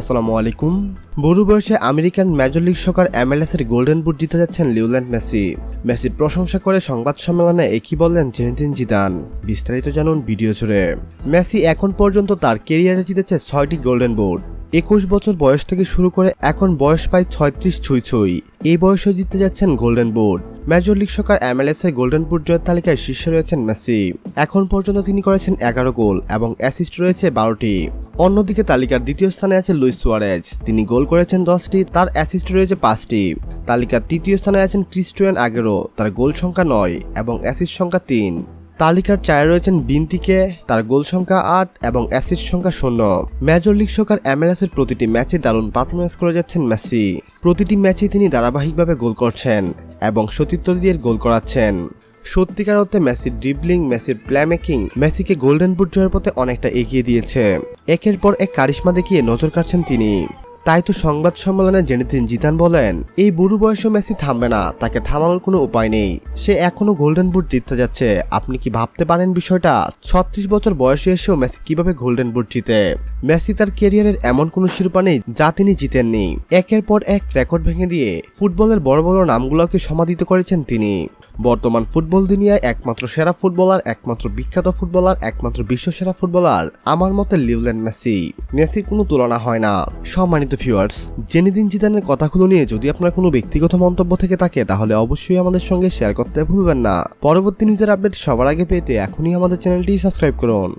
আসসালামু আলাইকুম। বুড়ো বয়সে American major league soccer MLS এর গোল্ডেন বুট জিতে যাচ্ছেন লিওল্যান্ড মেসি। মেসির প্রশংসা করে সংবাদ সম্মেলনে একই বললেন জেনেদিন জিদান। বিস্তারিত জানুন ভিডিও জুড়ে। মেসি এখন পর্যন্ত তার কেরিয়ারে জিতেছে ছয়টি গোল্ডেন বুট। একুশ বছর বয়স থেকে শুরু করে এখন বয়স প্রায় ছয়ত্রিশ ছুঁই ছুঁই এই বয়সে জিততে যাচ্ছেন golden boot. Major league soccer MLS এর গোল্ডেন বুট জয়ের তালিকায় শীর্ষে রয়েছেন মেসি। এখন পর্যন্ত তিনি করেছেন এগারো গোল এবং অ্যাসিস্ট রয়েছে বারোটি। অন্যদিকে তালিকার দ্বিতীয় স্থানে আছে লুইস সুয়ারেজ। তিনি গোল করেছেন দশটি, তার অ্যাসিস্ট রয়েছে পাঁচটি। তালিকার তৃতীয় স্থানে আছেন ক্রিস্টিয়ান আগেরো, তার গোল সংখ্যা নয় এবং অ্যাসিস্ট সংখ্যা তিন। তালিকার চারে রয়েছেন বিন্তিকে, তার গোল সংখ্যা আট এবং অ্যাসিস্ট সংখ্যা শূন্য। মেজর লিগ সকার এমএলএস এর প্রতিটি ম্যাচে দারুণ পারফরমেন্স করে যাচ্ছেন মেসি। প্রতিটি ম্যাচে তিনি ধারাবাহিকভাবে গোল করছেন এবং সতীর্থ দিয়ে গোল করাচ্ছেন। সত্যিকার অর্থে মেসির ড্রিবলিং মেসির প্ল্যামেকিং মেসিকে গোল্ডেন বুট জয়ের পথে অনেকটা এগিয়ে দিয়েছে। একের পর এক কারিশ্মা দেখিয়ে নজর কাটছেন তিনি। তাই তো সংবাদ সম্মেলনে জেনেদিন জিতান বলেন, এই বুড়ো বয়সে মেসি থামবে না, তাকে থামানোর কোনো উপায় নেই। সে এখনও গোল্ডেন বুট জিততে যাচ্ছে। আপনি কি ভাবতে পারেন বিষয়টা? ছত্রিশ বছর বয়সে এসেও মেসি কীভাবে গোল্ডেন বুট জিতে? মেসি তার ক্যারিয়ারের এমন কোনো শিরোপা নেই যা তিনি জিতেননি। একের পর এক রেকর্ড ভেঙে দিয়ে ফুটবলের বড় বড় নামগুলোকে সমাদিত করেছেন তিনি। বর্তমান ফুটবল দুনিয়ায় একমাত্র সেরা ফুটবলার, একমাত্র বিখ্যাত ফুটবলার, একমাত্র বিশ্ব সেরা ফুটবলার আমার মতে লিওলেন মেসি। মেসির কোনো তুলনা হয় না। সম্মানিত ভিউয়ার্স জেনিদিন জিদানের কথাগুলো নিয়ে যদি আপনার কোনো ব্যক্তিগত মন্তব্য থেকে থাকে, তাহলে অবশ্যই আমাদের সঙ্গে শেয়ার করতে ভুলবেন না। পরবর্তী নিজের আপডেট সবার আগে পেতে এখনই আমাদের চ্যানেলটি সাবস্ক্রাইব করুন।